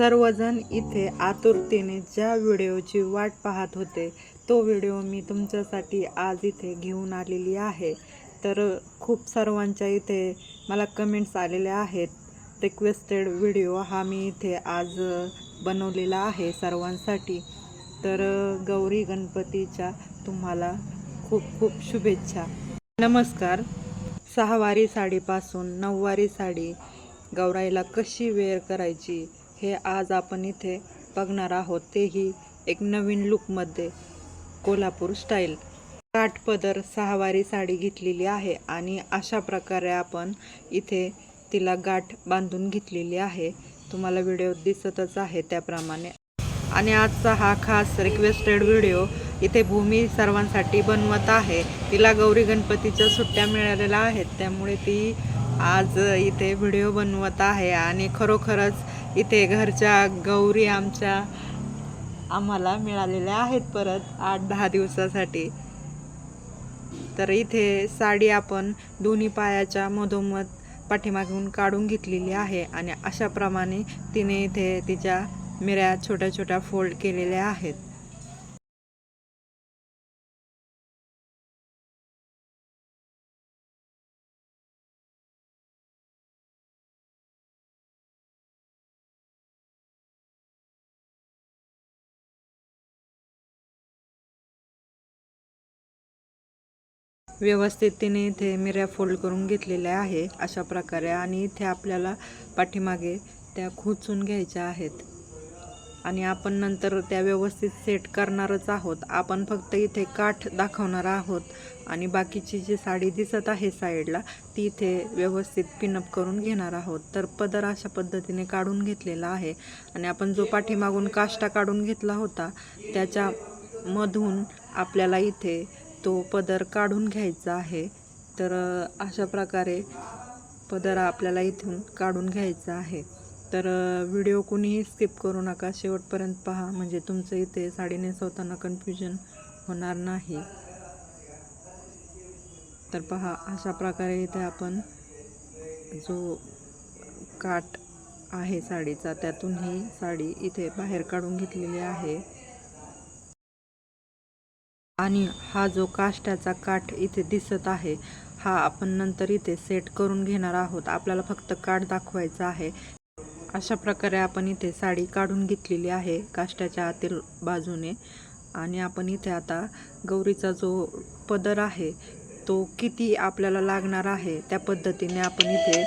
सर्वजण इथे आतुरतेने ज्या व्हिडिओची वाट पाहत होते तो व्हिडिओ मी तुमच्यासाठी आज इथे घेऊन आलेली आहे. तर खूप सर्वांच्या इथे मला कमेंट्स आलेल्या आहेत. रिक्वेस्टेड व्हिडिओ हा मी इथे आज बनवलेला आहे सर्वांसाठी. तर गौरी गणपतीच्या तुम्हाला खूप खूप शुभेच्छा. नमस्कार. सहावारी साडीपासून नऊवारी साडी गौराईला कशी वेअर करायची? हे आज आपण इथे बघणार आहोत. तेही एक नवीन लुकमध्ये कोल्हापूर स्टाईल काठपदर सहावारी साडी घेतलेली आहे आणि अशा प्रकारे आपण इथे तिला गाठ बांधून घेतलेली आहे. तुम्हाला व्हिडिओ दिसतच आहे त्याप्रमाणे. आणि आजचा हा खास रिक्वेस्टेड व्हिडिओ इथे भूमी सर्वांसाठी बनवत आहे. तिला गौरी गणपतीच्या सुट्ट्या मिळालेल्या आहेत. त्यामुळे ती आज इथे व्हिडिओ बनवत आहे आणि खरोखरच इथे घरच्या गौरी आमच्या आम्हाला मिळालेल्या आहेत परत आठ दहा दिवसासाठी. तर इथे साडी आपण दोन्ही पायाच्या मधोमध पाठीमागून काढून घेतलेली आहे आणि अशाप्रमाणे तिने इथे तिच्या मिऱ्या छोट्या छोट्या फोल्ड केलेल्या आहेत. व्यवस्थित तिने इथे मिऱ्या फोल्ड करून घेतलेल्या आहे अशा प्रकारे आणि इथे आपल्याला पाठीमागे त्या खोचून घ्यायच्या आहेत. आणि आपण नंतर त्या व्यवस्थित सेट करणारच आहोत. आपण फक्त इथे काठ दाखवणार आहोत आणि बाकीची जी साडी दिसत आहे साईडला ती इथे व्यवस्थित पिनअप करून घेणार आहोत. तर पदर अशा पद्धतीने काढून घेतलेला आहे. आणि आपण जो पाठीमागून काष्टा काढून घेतला होता त्याच्या मधून आपल्याला इथे तो पदर काढून घ्यायचा आहे. तर अशा प्रकारे पदर आपल्याला इथून काढून घ्यायचा आहे. तर व्हिडिओ कुणीही स्किप करू नका. शेवटपर्यंत पहा. म्हणजे तुमचं इथे साडी नेसवताना कन्फ्युजन होणार नाही. तर पहा अशा प्रकारे इथे आपण जो काठ आहे साडीचा त्यातून ही साडी इथे बाहेर काढून घेतलेली आहे. आणि हा जो काष्ट्याचा काठ इथे दिसत आहे हा आपण नंतर इथे सेट करून घेणार आहोत. आपल्याला फक्त काठ दाखवायचा आहे. अशा प्रकारे आपण इथे साडी काढून घेतलेली आहे काष्ट्याच्या आतील बाजूने. आणि आपण इथे आता गौरीचा जो पदर आहे तो किती आपल्याला लागणार आहे त्या पद्धतीने आपण इथे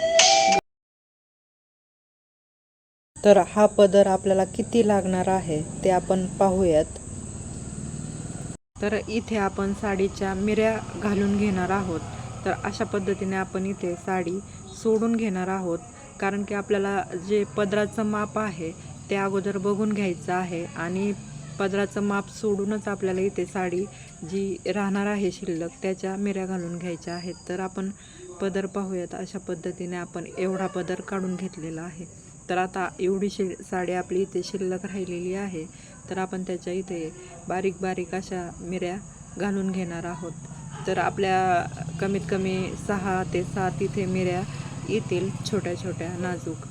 तर हा पदर आपल्याला किती लागणार आहे ते आपण पाहूयात. तर इथे आपण साडीच्या मिऱ्या घालून घेणार आहोत. तर अशा पद्धतीने आपण इथे साडी सोडून घेणार आहोत. कारण की आपल्याला जे पदराचं माप आहे ते अगोदर बघून घ्यायचं आहे आणि पदराचं माप सोडूनच आपल्याला इथे साडी जी राहणार आहे शिल्लक त्याच्या मिऱ्या घालून घ्यायच्या आहेत. तर आपण पदर पाहूयात. अशा पद्धतीने आपण एवढा पदर काढून घेतलेला आहे. तर आता एवढीशी साडी आपली इथे शिल्लक राहिलेली आहे. तर आपण त्याच्या इथे बारीक बारीक अशा मिऱ्या घालून घेणार आहोत. तर आपल्या कमीत कमी सहा ते सात इथे मिऱ्या येतील छोट्या छोट्या नाजूक.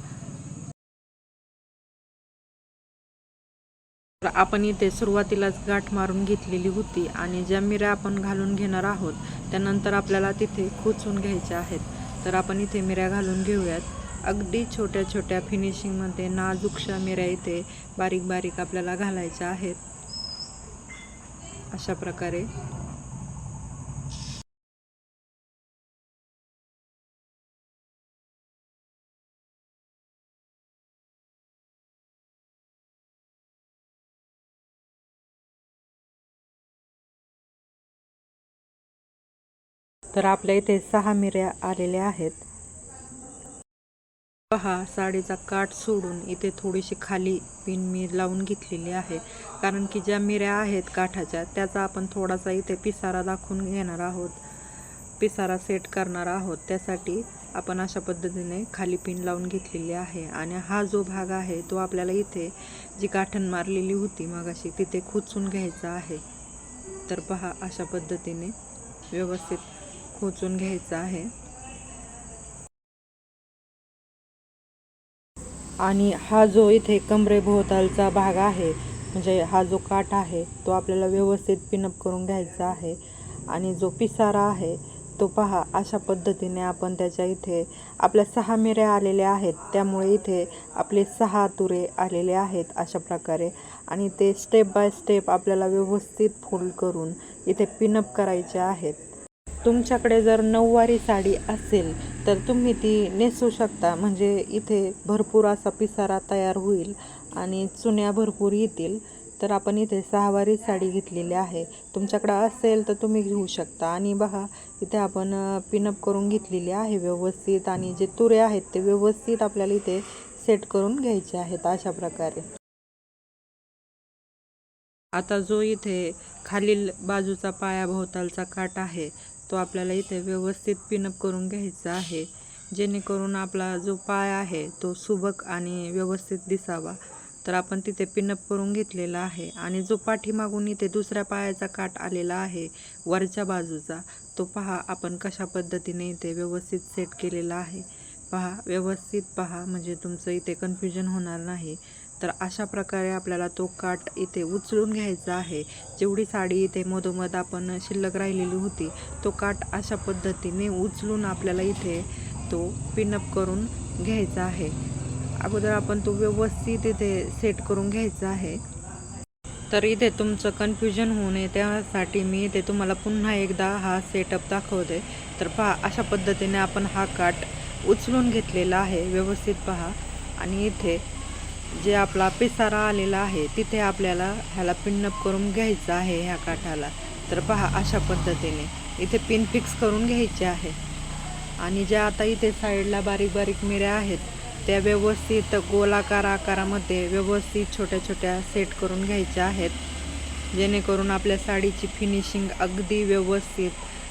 तर आपण इथे सुरुवातीलाच गाठ मारून घेतलेली होती आणि ज्या मिऱ्या आपण घालून घेणार आहोत त्यानंतर आपल्याला तिथे खोचून घ्यायच्या आहेत. तर आपण इथे मिऱ्या घालून घेऊयात. अगदी छोट्या छोट्या फिनिशिंगमध्ये नाजूकशा मिऱ्या इथे बारीक बारीक आपल्याला घालायच्या आहेत. अशा प्रकारे. तर आपल्या इथे सहा मिऱ्या आलेल्या आहेत. पहा साडीचा काठ सोडून इथे थोडीशी खाली पिन मी लावून घेतलेली आहे. कारण की ज्या मिऱ्या आहेत काठाच्या त्याचा आपण थोडासा इथे पिसारा दाखवून घेणार आहोत. पिसारा सेट करणार आहोत. त्यासाठी आपण अशा पद्धतीने खाली पिन लावून घेतलेली आहे. आणि हा जो भाग आहे तो आपल्याला इथे जी गाठण मारलेली होती मगाशी तिथे खोचून घ्यायचा आहे. तर पहा अशा पद्धतीने व्यवस्थित खोचून घ्यायचं आहे. आणि हा जो इथे कमरेभोवतालचा भाग आहे म्हणजे हा जो काठ आहे तो आपल्याला व्यवस्थित पिनअप करून घ्यायचा आहे. आणि जो पिसारा आहे तो पहा अशा पद्धतीने आपण त्याच्या इथे आपल्या सहा मिऱ्या आलेल्या आहेत. त्यामुळे इथे आपले सहा तुरे आलेले आहेत अशा प्रकारे. आणि ते स्टेप बाय स्टेप आपल्याला व्यवस्थित फोल्ड करून इथे पिनअप करायचे आहेत. तुमच्याकडे जर नऊवारी साडी असेल तर तुम्ही ती नेसू शकता. म्हणजे इथे भरपूर असा पिसारा तयार होईल आणि चुन्या भरपूर येतील. तर आपण इथे सहावारी साडी घेतलेली आहे. तुमच्याकडं असेल तर तुम्ही घेऊ शकता. आणि बघा इथे आपण पिनअप करून घेतलेली आहे व्यवस्थित. आणि जे तुरे आहेत ते व्यवस्थित आपल्याला इथे सेट करून घ्यायचे आहेत अशा प्रकारे. आता जो इथे खालील बाजूचा पायाभोवतालचा काठ आहे तो आपल्याला इथे व्यवस्थित पिनअप करून घ्यायचा आहे. जेणेकरून आपला जो पाय आहे तो सुबक आणि व्यवस्थित दिसावा. तर आपण तिथे पिनअप करून घेतलेला आहे. आणि जो पाठीमागून इथे दुसऱ्या पायाचा काठ आलेला आहे वरच्या बाजूचा तो पहा आपण कशा पद्धतीने इथे व्यवस्थित सेट केलेला आहे. पहा व्यवस्थित पहा म्हणजे तुमचं इथे कन्फ्युजन होणार नाही. तर अशा प्रकारे आपल्याला तो काठ इथे उचलून घ्यायचा आहे. जेवढी साडी इथे मधोमध आपण शिल्लक राहिलेली होती तो काठ अशा पद्धतीने उचलून आपल्याला इथे तो पिनअप करून घ्यायचा आहे. अगोदर आपण तो व्यवस्थित इथे सेट करून घ्यायचा आहे. तर इथे तुमचं कन्फ्युजन होऊ नये त्यासाठी मी इथे तुम्हाला पुन्हा एकदा हा सेटअप दाखवते. तर पहा अशा पद्धतीने आपण हा काट उचलून घेतलेला आहे. व्यवस्थित पहा. आणि इथे जे आपला पिसारा आलेला आहे तिथे आपल्याला ह्याला पिनअप करून घ्यायचं आहे ह्या काठाला. तर पहा अशा पद्धतीने इथे पिन फिक्स करून घ्यायचे आहे. आणि ज्या आता इथे साईडला बारीक बारीक मिऱ्या आहेत त्या व्यवस्थित गोलाकार आकारामध्ये व्यवस्थित छोट्या छोट्या सेट करून घ्यायच्या आहेत. जेणेकरून आपल्या साडीची फिनिशिंग अगदी व्यवस्थित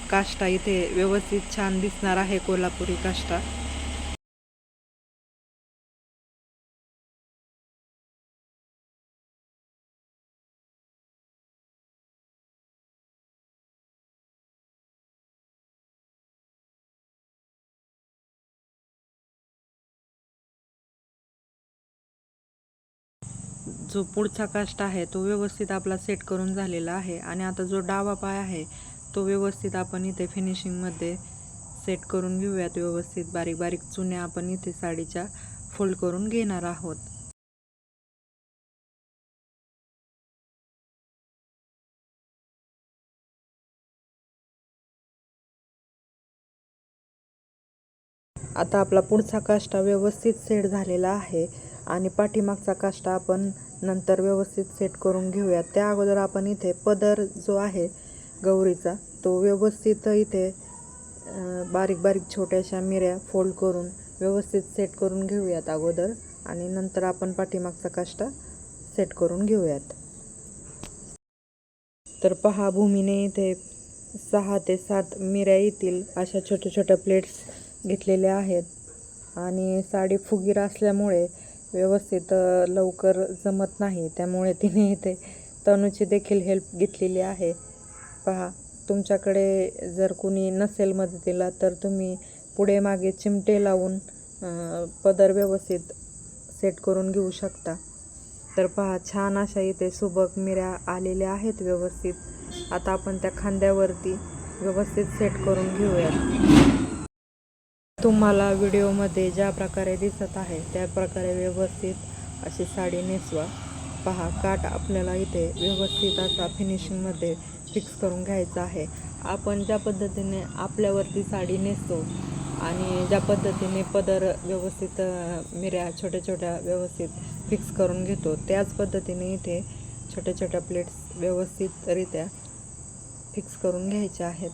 काष्टा इथे व्यवस्थित छान दिसणार आहे कोल्हापुरी काष्टा. जो पुढचा काष्ट आहे तो व्यवस्थित आपला सेट करून झालेला आहे. आणि आता जो डावा पाय आहे तो व्यवस्थित आपण इथे फिनिशिंगमध्ये सेट करून घेऊयात. व्यवस्थित बारीक बारीक चुन्या आपण इथे साडीच्या फोल्ड करून घेणार आहोत. आता आपला पुढचा काष्टा व्यवस्थित सेट झालेला आहे. आणि पाठीमागचा काष्टा आपण नंतर व्यवस्थित सेट करून घेऊयात त्या अगोदर आपण इथे पदर जो आहे गौरीचा तो व्यवस्थित इथे बारीक बारीक छोट्याशा मिऱ्या फोल्ड करून व्यवस्थित सेट करून घेऊयात अगोदर आणि नंतर आपण पाठीमागचा काष्टा सेट करून घेऊयात. तर पहा भूमीने इथे सहा ते सात मिऱ्या येतील अशा छोट्या छोट्या प्लेट्स घेतलेल्या आहेत. आणि साडी फुगीर असल्यामुळे व्यवस्थित लवकर जमत नाही. त्यामुळे तिने इथे तनूची देखील हेल्प घेतलेली आहे. पहा तुमच्याकडे जर कुणी नसेल मदतीला तर तुम्ही पुढे मागे चिमटे लावून पदर व्यवस्थित सेट करून घेऊ शकता. तर पहा छान अशा इथे सुबक मिऱ्या आलेल्या आहेत व्यवस्थित. आता आपण त्या खांद्यावरती व्यवस्थित सेट करून घेऊयात. तुम्हाला व्हिडिओमध्ये ज्या प्रकारे दिसत आहे त्या प्रकारे व्यवस्थित अशी साडी नेसवा. पहा काट आपल्याला इथे व्यवस्थित असा फिनिशिंगमध्ये फिक्स करून घ्यायचा आहे. आपण ज्या पद्धतीने आपल्यावरती साडी नेसतो आणि ज्या पद्धतीने पदर व्यवस्थित मिऱ्या छोट्या छोट्या व्यवस्थित फिक्स करून घेतो त्याच पद्धतीने इथे छोट्या छोट्या प्लेट्स व्यवस्थितरित्या फिक्स करून घ्यायच्या आहेत.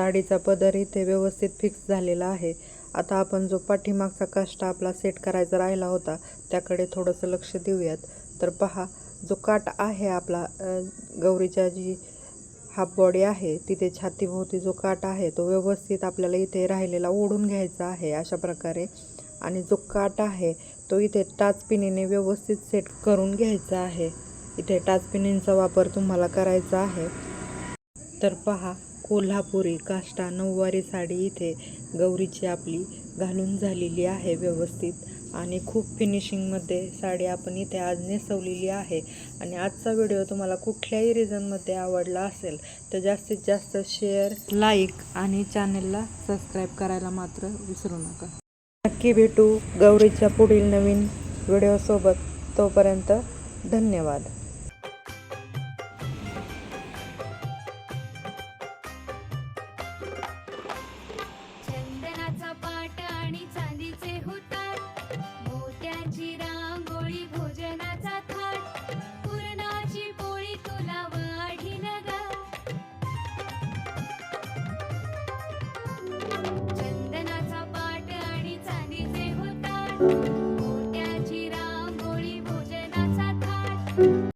साडीचा पदर इथे व्यवस्थित फिक्स झालेला आहे. आता आपण जो पाठीमागचा काष्ट आपला सेट करायचा राहिला होता त्याकडे थोडंसं लक्ष देऊयात. तर पहा जो काट आहे आपला गौरीच्या जी हाफ बॉडी आहे तिथे छातीभोवती जो काट आहे तो व्यवस्थित आपल्याला इथे राहिलेला ओढून घ्यायचा आहे अशा प्रकारे. आणि जो काट आहे तो इथे टाचपिनीने व्यवस्थित सेट करून घ्यायचा आहे. इथे टाचपिनींचा वापर तुम्हाला करायचा आहे. तर पहा कोल्हापुरी काष्टा नऊवारी साडी इथे गौरीची आपली घालून झालेली आहे व्यवस्थित. आणि खूप फिनिशिंगमध्ये साडी आपण इथे आज नेसवलेली आहे. आणि आजचा व्हिडिओ तुम्हाला कुठल्याही रिझनमध्ये आवडला असेल तर जास्तीत जास्त शेअर लाईक आणि चॅनलला सबस्क्राईब करायला मात्र विसरू नका. नक्की भेटू गौरीच्या पुढील नवीन व्हिडिओसोबत तोपर्यंत धन्यवाद.